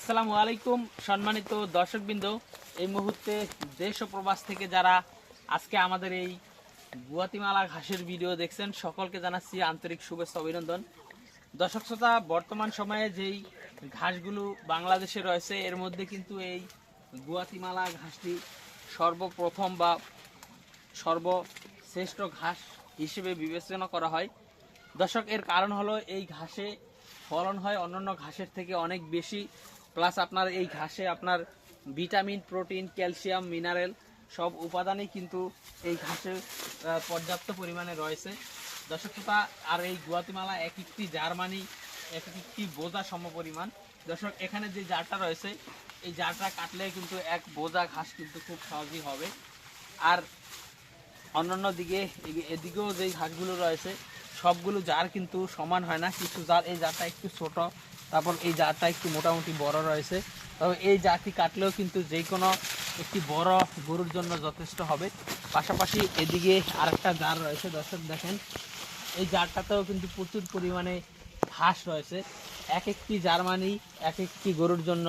আসসালামু আলাইকুম, সম্মানিত দর্শকবৃন্দ। এই মুহূর্তে দেশ ও প্রবাস থেকে যারা আজকে আমাদের এই গুয়াতিমালা ঘাসের ভিডিও দেখছেন, সকলকে জানাচ্ছি আন্তরিক শুভেচ্ছা অভিনন্দন। দর্শক শ্রোতা, বর্তমান সময়ে যেই ঘাসগুলো বাংলাদেশে রয়েছে, এর মধ্যে কিন্তু এই গুয়াতিমালা ঘাসটি সর্বপ্রথম বা সর্বশ্রেষ্ঠ ঘাস হিসেবে বিবেচনা করা হয়। দর্শক, এর কারণ হলো এই ঘাসে ফলন হয় অন্যান্য ঘাসের থেকে অনেক বেশি। প্লাস আপনার এই ঘাসে আপনার ভিটামিন, প্রোটিন, ক্যালসিয়াম, মিনারেল সব উপাদানই কিন্তু এই ঘাসে পর্যাপ্ত পরিমাণে রয়েছে। দর্শক শ্রোতা, আর এই গুয়াতিমালা এক একটি জার্মানি, এক একটি বোঝা সম পরিমাণ দর্শক, এখানে যে জারটা রয়েছে, এই জারটা কাটলে কিন্তু এক বোঝা ঘাস কিন্তু খুব সহজেই হবে। আর অন্যান্য দিকে এদিকেও যে ঘাসগুলো রয়েছে, সবগুলো জার কিন্তু সমান হয় না। কিছু জার এই জারটা একটু ছোট তারপর এই জারটা একটু মোটামুটি বড় রয়েছে। তবে এই জারটি কাটলেও কিন্তু যে কোনো একটি বড় গরুর জন্য যথেষ্ট হবে। পাশাপাশি এদিকে আরেকটা জার রয়েছে, দর্শক দেখেন। এই জারটাতেও কিন্তু প্রচুর পরিমাণে ঘাস রয়েছে। এক একটি জার্মানি এক একটি গরুর জন্য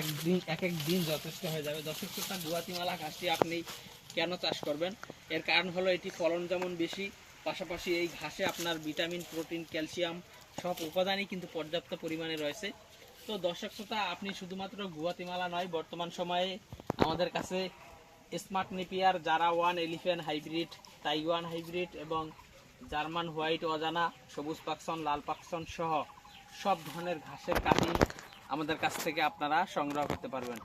একদিন এক এক দিন যথেষ্ট হয়ে যাবে। দর্শক শ্রোতা গুয়াতিমালা ঘাসটি আপনি কেন চাষ করবেন? এর কারণ হলো এটি ফলন যেমন বেশি পাশাপাশি এই ঘাসে আপনার ভিটামিন, প্রোটিন, ক্যালসিয়াম সব উপাদানই কিন্তু পর্যাপ্ত পরিমাণে রয়েছে। তো দর্শক শ্রোতা, আপনি শুধুমাত্র গুয়াতিমালা নয়, বর্তমান সময়ে আমাদের কাছে স্মার্ট নেপিয়ার, জারা one, elephant hybrid, Taiwan hybrid এবং জার্মান হোয়াইট অজানা, সবুজ পাকসন, লাল পাকসন সহ সব ধরনের ঘাসের কাটি আমাদের কাছ থেকে আপনারা সংগ্রহ করতে পারবেন।